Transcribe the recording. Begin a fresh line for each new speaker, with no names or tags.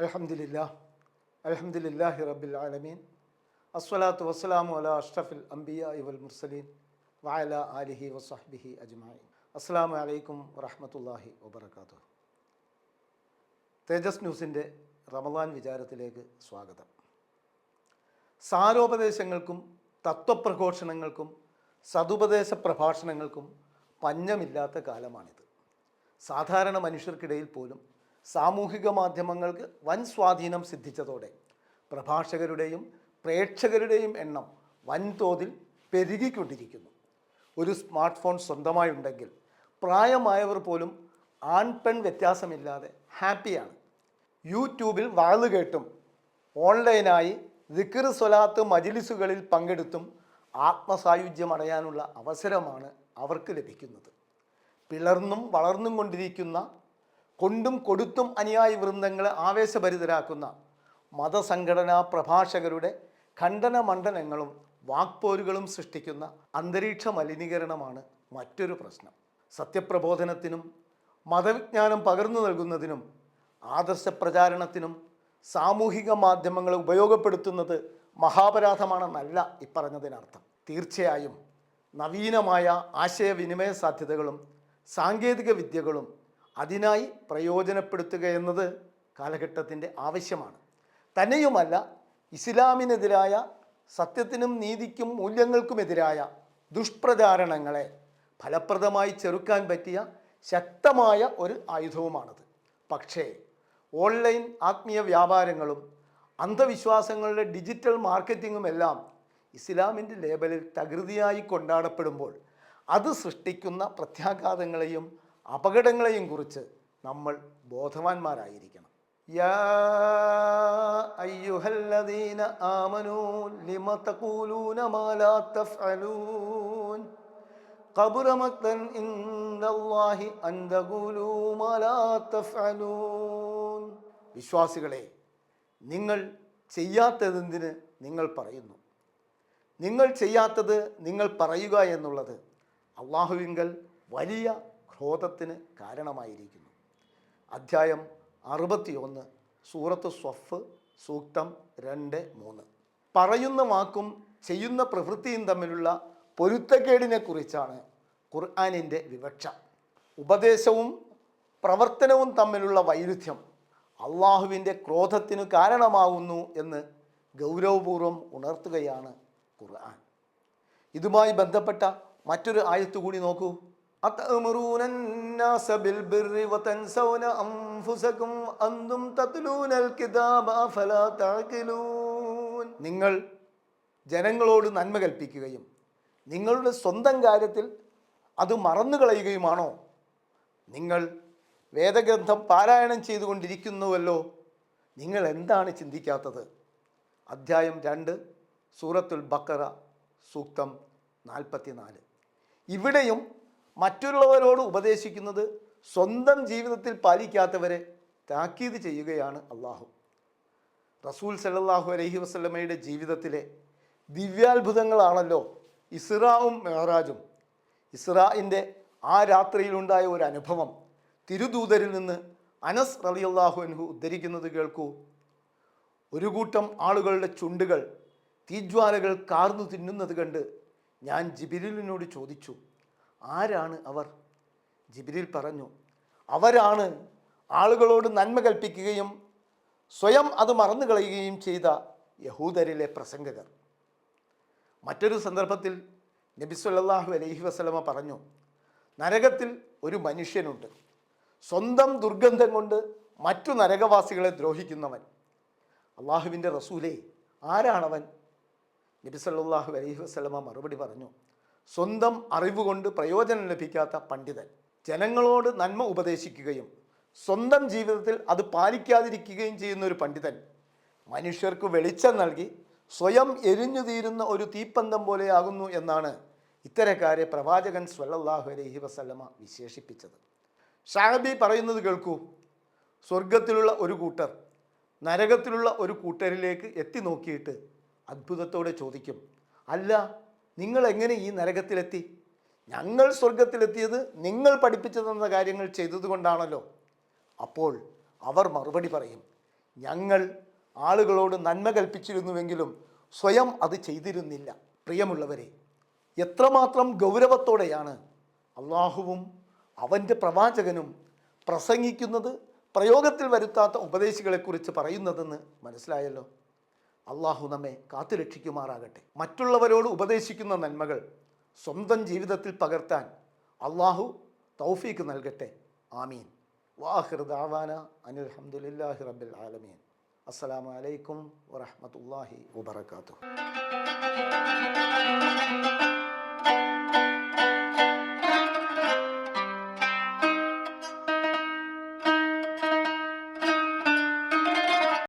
അലഹമില്ല അലഹമില്ലാഹി റബ്ബിൽ ആലമീൻ. അസ്വലാത്തു വസ്സലാമു അല അഷ്റഫിൽ അംബിയ ഇവൽ മുർസലീൻ വായല ആലിഹി വസ്ഹബിഹി അജ്മായി അസ്സാം വലൈക്കും വറഹമത്തല്ലാഹി വബറകാതുഹു. തേജസ് ന്യൂസിന്റെ റമദാൻ വിചാരത്തിലേക്ക് സ്വാഗതം. സാരോപദേശങ്ങൾക്കും തത്വപ്രഘോഷണങ്ങൾക്കും സതുപദേശ പ്രഭാഷണങ്ങൾക്കും പഞ്ഞമില്ലാത്ത കാലമാണിത്. സാധാരണ മനുഷ്യർക്കിടയിൽ പോലും സാമൂഹിക മാധ്യമങ്ങൾക്ക് വൻ സ്വാധീനം സിദ്ധിച്ചതോടെ പ്രഭാഷകരുടെയും പ്രേക്ഷകരുടെയും എണ്ണം വൻതോതിൽ പെരുകിക്കൊണ്ടിരിക്കുന്നു. ഒരു സ്മാർട്ട് ഫോൺ സ്വന്തമായുണ്ടെങ്കിൽ പ്രായമായവർ പോലും ആൺ പെൺ വ്യത്യാസമില്ലാതെ ഹാപ്പിയാണ്. യൂട്യൂബിൽ വാൾ കേട്ടും ഓൺലൈനായി ദിക്കർ സ്വലാത്ത് മജിലിസുകളിൽ പങ്കെടുത്തും ആത്മസായുജ്യം അടയാനുള്ള അവസരമാണ് അവർക്ക് ലഭിക്കുന്നത്. പിളർന്നും വളർന്നും കൊണ്ടിരിക്കുന്ന കൊണ്ടും കൊടുത്തും അനുയായി വൃന്ദങ്ങളെ ആവേശഭരിതരാക്കുന്ന മതസംഘടനാ പ്രഭാഷകരുടെ ഖണ്ഡന മണ്ഡലങ്ങളും വാക്പോരുകളും സൃഷ്ടിക്കുന്ന അന്തരീക്ഷ മലിനീകരണമാണ് മറ്റൊരു പ്രശ്നം. സത്യപ്രബോധനത്തിനും മതവിജ്ഞാനം പകർന്നു നൽകുന്നതിനും ആദർശ പ്രചാരണത്തിനും സാമൂഹിക മാധ്യമങ്ങളെ ഉപയോഗപ്പെടുത്തുന്നത് മഹാപരാധമാണെന്നല്ല ഇപ്പറഞ്ഞതിനർത്ഥം. തീർച്ചയായും നവീനമായ ആശയവിനിമയ സാധ്യതകളും സാങ്കേതിക വിദ്യകളും അതിനായി പ്രയോജനപ്പെടുത്തുക എന്നത് കാലഘട്ടത്തിന്റെ ആവശ്യമാണ്. തന്നെയുമല്ല ഇസ്ലാമിനെതിരായ സത്യത്തിനും നീതിക്കും മൂല്യങ്ങൾക്കുമെതിരായ ദുഷ്പ്രചാരണങ്ങളെ ഫലപ്രദമായി ചെറുക്കാൻ പറ്റിയ ശക്തമായ ഒരു ആയുധവുമാണത്. പക്ഷേ ഓൺലൈൻ ആത്മീയ വ്യാപാരങ്ങളും അന്ധവിശ്വാസങ്ങളുടെ ഡിജിറ്റൽ മാർക്കറ്റിങ്ങുമെല്ലാം ഇസ്ലാമിന്റെ ലേബലിൽ തകൃതിയായി കൊണ്ടാടപ്പെടുമ്പോൾ അത് സൃഷ്ടിക്കുന്ന പ്രത്യാഘാതങ്ങളെയും അപകടങ്ങളെയും കുറിച്ച് നമ്മൾ ബോധവാന്മാരായിരിക്കണം യാ അയ്യുഹല്ലദീന ആമനൂ ലിമ തഖൂലൂന മാ ലാ തഫ്അലൂൻ قبر مقتا عند الله أن تقولوا ما لا تفعلون വിശ്വാസികളെ നിങ്ങൾ ചെയ്യാത്തതെന്തിന് നിങ്ങൾ പറയുന്നു നിങ്ങൾ ചെയ്യാത്തത് നിങ്ങൾ പറയുക എന്നുള്ളത് അള്ളാഹുവിങ്കൽ വലിയ ക്രോധത്തിന് കാരണമായിരിക്കുന്നു. അധ്യായം അറുപത്തിയൊന്ന് സൂറത്ത് സ്വഫ് സൂക്തം രണ്ട് മൂന്ന്. പറയുന്ന വാക്കും ചെയ്യുന്ന പ്രവൃത്തിയും തമ്മിലുള്ള പൊരുത്തക്കേടിനെ കുറിച്ചാണ് ഖുർആാനിന്റെ വിവക്ഷ. ഉപദേശവും പ്രവർത്തനവും തമ്മിലുള്ള വൈരുദ്ധ്യം അള്ളാഹുവിന്റെ ക്രോധത്തിനു കാരണമാകുന്നു എന്ന് ഗൗരവപൂർവം ഉണർത്തുകയാണ് ഖുർആൻ. ഇതുമായി ബന്ധപ്പെട്ട മറ്റൊരു ആയത്ത് കൂടി നോക്കൂ. أتأمرون الناس بالبر وتنسون أنفسكم أنتم تتلون الكتاب أفلا تعقلون നിങ്ങൾ ജനങ്ങളോട് നന്മ കൽപ്പിക്കുകയും നിങ്ങളുടെ സ്വന്തം കാര്യത്തിൽ അത് മറന്നു കളയുകയുമാണോ നിങ്ങൾ വേദഗ്രന്ഥം പാരായണം ചെയ്തുകൊണ്ടിരിക്കുന്നുവല്ലോ നിങ്ങൾ എന്താണ് ചിന്തിക്കാത്തത് അധ്യായം രണ്ട് സൂറത്തുൽ ബക്കറ സൂക്തം നാൽപ്പത്തിനാല് ഇവിടെയും മറ്റുള്ളവരോട് ഉപദേശിക്കുന്നത് സ്വന്തം ജീവിതത്തിൽ പാലിക്കാത്തവരെ താക്കീത് ചെയ്യുകയാണ് അള്ളാഹു. റസൂൽ സല്ലല്ലാഹു അലഹി വസ്ലമയുടെ ജീവിതത്തിലെ ദിവ്യാത്ഭുതങ്ങളാണല്ലോ ഇസ്രാവും മെഹറാജും. ഇസ്രായിന്റെ ആ രാത്രിയിലുണ്ടായ ഒരു അനുഭവം തിരുദൂതരിൽ നിന്ന് അനസ് റളിയല്ലാഹു അൻഹു ഉദ്ധരിക്കുന്നത് കേൾക്കൂ. ഒരു കൂട്ടം ആളുകളുടെ ചുണ്ടുകൾ തീജ്വാലകൾ കാർന്നു തിന്നുന്നത് കണ്ട് ഞാൻ ജിബിരിലിനോട് ചോദിച്ചു ആരാണ് അവർ? ജിബിരിൽ പറഞ്ഞു അവരാണ് ആളുകളോട് നന്മ കൽപ്പിക്കുകയും സ്വയം അത് മറന്നു കളയുകയും ചെയ്ത യഹൂദരിലെ പ്രസംഗകർ. മറ്റൊരു സന്ദർഭത്തിൽ നബി സല്ലല്ലാഹു അലൈഹി വസല്ലമ പറഞ്ഞു നരകത്തിൽ ഒരു മനുഷ്യനുണ്ട്. സ്വന്തം ദുർഗന്ധം കൊണ്ട് മറ്റു നരകവാസികളെ ദ്രോഹിക്കുന്നവൻ. അള്ളാഹുവിന്റെ റസൂലേ ആരാണവൻ? നബി സല്ലല്ലാഹു അലൈഹി വസല്ലമ മറുപടി പറഞ്ഞു സ്വന്തം അറിവ് കൊണ്ട് പ്രയോജനം ലഭിക്കാത്ത പണ്ഡിതൻ. ജനങ്ങളോട് നന്മ ഉപദേശിക്കുകയും സ്വന്തം ജീവിതത്തിൽ അത് പാലിക്കാതിരിക്കുകയും ചെയ്യുന്ന ഒരു പണ്ഡിതൻ. മനുഷ്യർക്ക് വെളിച്ചം നൽകി സ്വയം എരിഞ്ഞു തീരുന്ന ഒരു തീപ്പന്തം പോലെയാകുന്നു എന്നാണ് ഇത്തരക്കാരെ പ്രവാചകൻ സ്വല്ലല്ലാഹു അലൈഹി വസല്ലമ വിശേഷിപ്പിച്ചത്. ഷാഹബി പറയുന്നത് കേൾക്കൂ. സ്വർഗത്തിലുള്ള ഒരു കൂട്ടർ നരകത്തിലുള്ള ഒരു കൂട്ടരിലേക്ക് എത്തി നോക്കിയിട്ട് അത്ഭുതത്തോടെ ചോദിക്കും അല്ല നിങ്ങൾ എങ്ങനെ ഈ നരകത്തിലെത്തി? ഞങ്ങൾ സ്വർഗത്തിലെത്തിയത് നിങ്ങൾ പഠിപ്പിച്ചു തന്ന കാര്യങ്ങൾ ചെയ്തതുകൊണ്ടാണല്ലോ. അപ്പോൾ അവർ മറുപടി പറയും ഞങ്ങൾ ആളുകളോട് നന്മ കൽപ്പിച്ചിരുന്നുവെങ്കിലും സ്വയം അത് ചെയ്തിരുന്നില്ല. പ്രിയമുള്ളവരെ എത്രമാത്രം ഗൗരവത്തോടെയാണ് അള്ളാഹുവും അവന്റെ പ്രവാചകനും പ്രസംഗിക്കുന്നത് പ്രയോഗത്തിൽ വരുത്താത്ത ഉപദേശികളെക്കുറിച്ച് പറയുന്നതെന്ന് മനസ്സിലായല്ലോ. അള്ളാഹു നമ്മെ കാത്തുരക്ഷിക്കുമാറാകട്ടെ മറ്റുള്ളവരോട് ഉപദേശിക്കുന്ന നന്മകൾ സ്വന്തം ജീവിതത്തിൽ പകർത്താൻ അള്ളാഹു തൗഫീക്ക് നൽകട്ടെ. ആമീൻ. വാഹിർ ദാവാന അനിൽ അഹമ്മദില്ലാഹി റബ്ബിൽ ആലമീൻ. അസ്സലാമു അലൈക്കും വറഹ്മത്തുള്ളാഹി വബറകാതുഹു.